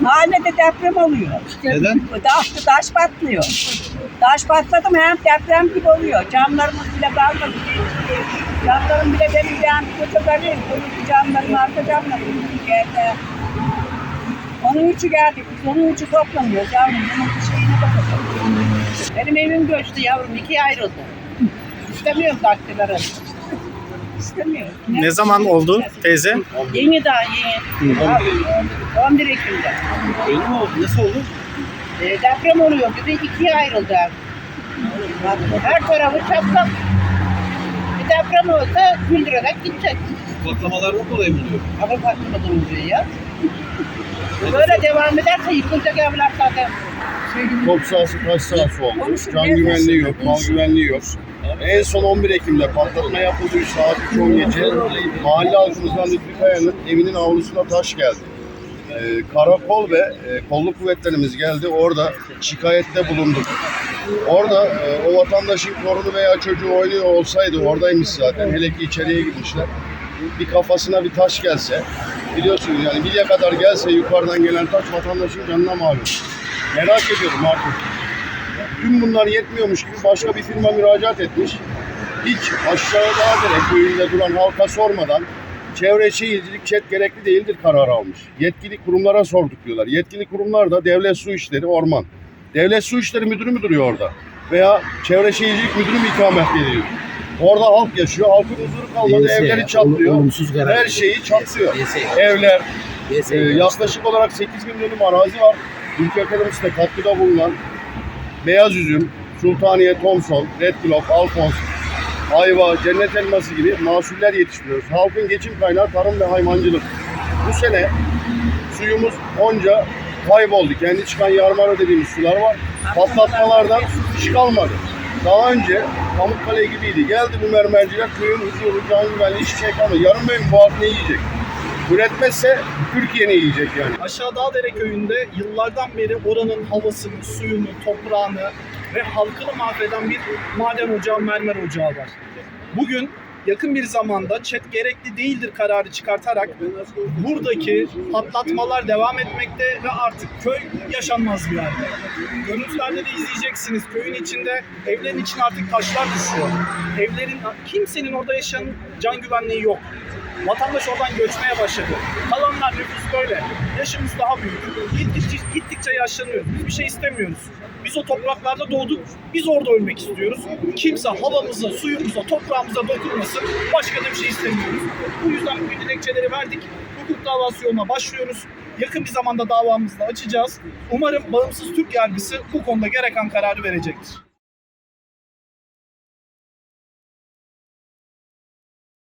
Mahallede deprem oluyor. Neden? Taş, taş patlıyor. Taş patladı mı hem deprem gibi oluyor. Camlarımız bile kalmadı. Camlarım bile benim yani koca garip. Bunun camların arka camları. Geldi. Onun için geldik. Biz onun için toplamıyoruz yavrum. Bunun bir şeyine bakalım. Benim evim göçtü yavrum. ikiye ayrıldı. İstemiyorum daktileri. İstemiyorum. Ne zaman oldu teyze? Yeni daha yeni. Abi, 11 Ekim'de. Öyle mi oldu? Nasıl oldu? E, deprem oluyor gibi ikiye ayrıldı. Her tarafı çatlak. Deprem olsa güldürerek gidecek. Patlamalardan dolayı mı oluyor? Ama patlamadan oluyor ya. Böyle devam ederse yıkılacak evler zaten. Top sahası, taş sahası oldu. Can güvenliği yok, mal güvenliği yok. En son 11 Ekim'de patlatma yapıldığı saat 3 10 gece mahalle halkımızdan Lütfü Kaya'nın evinin avlusuna taş geldi. Ee, karakol ve e, kolluk kuvvetlerimiz geldi. Orada şikayette bulunduk. Orada e, o vatandaşın torunu veya çocuğu oynuyor olsaydı oradaymış zaten. Hele ki içeriye girmişler. Bir kafasına bir taş gelse biliyorsunuz yani bilye kadar gelse yukarıdan gelen taş vatandaşın canına malum. Merak ediyorum artık. Tüm bunlar yetmiyormuş gibi başka bir firma müracaat etmiş. Hiç aşağı Dağdere köyünde duran halka sormadan çevre şehircilik çet gerekli değildir kararı almış. Yetkili kurumlara sorduk diyorlar. Yetkili kurumlar da devlet su işleri, orman. Devlet su işleri müdürü mü duruyor orada? Veya çevre şehircilik müdürü mü ikamet ediyor? Orada halk yaşıyor. Halkın huzuru kalmadı. Evleri çatlıyor. olumsuz karar. Her şeyi çatlıyor. Neyse. Evler, Neyse. ee, yaklaşık olarak 8 bin dönüm arazi var. Ülke ekonomisine katkıda bulunan beyaz üzüm, Sultaniye, Thomson, Red Globe, Alphonse, ayva, cennet elması gibi mahsuller yetiştiriyoruz. Halkın geçim kaynağı tarım ve hayvancılık. Bu sene suyumuz onca kayboldu. Kendi çıkan yarmara dediğimiz sular var. Patlatmalardan hiç kalmadı. Daha önce Pamukkale gibiydi. Geldi bu mermerciler köyün huzuru, can güvenliği hiçbir şey. Yarın benim bu ne yiyecek? Üretmezse Türkiye ne yiyecek yani? Aşağı Dağdere köyünde yıllardan beri oranın havasını, suyunu, toprağını ve halkını mahveden bir maden ocağı, mermer ocağı var. Bugün yakın bir zamanda çet gerekli değildir kararı çıkartarak buradaki patlatmalar devam etmekte ve artık köy yaşanmaz bir yerde. Görüntülerde de izleyeceksiniz. Köyün içinde evlerin içine artık taşlar düşüyor. Evlerin kimsenin orada yaşayan can güvenliği yok. Vatandaş oradan göçmeye başladı. Kalanlar nüfus böyle. Yaşımız daha büyük. Gittikçe, gittikçe yaşlanıyoruz. Biz bir şey istemiyoruz. Biz o topraklarda doğduk. Biz orada ölmek istiyoruz. Kimse havamıza, suyumuza, toprağımıza dokunmasın. Başka da bir şey istemiyoruz. Bu yüzden bu dilekçeleri verdik. Hukuk davası yoluna başlıyoruz. Yakın bir zamanda davamızı da açacağız. Umarım bağımsız Türk yargısı bu konuda gereken kararı verecektir.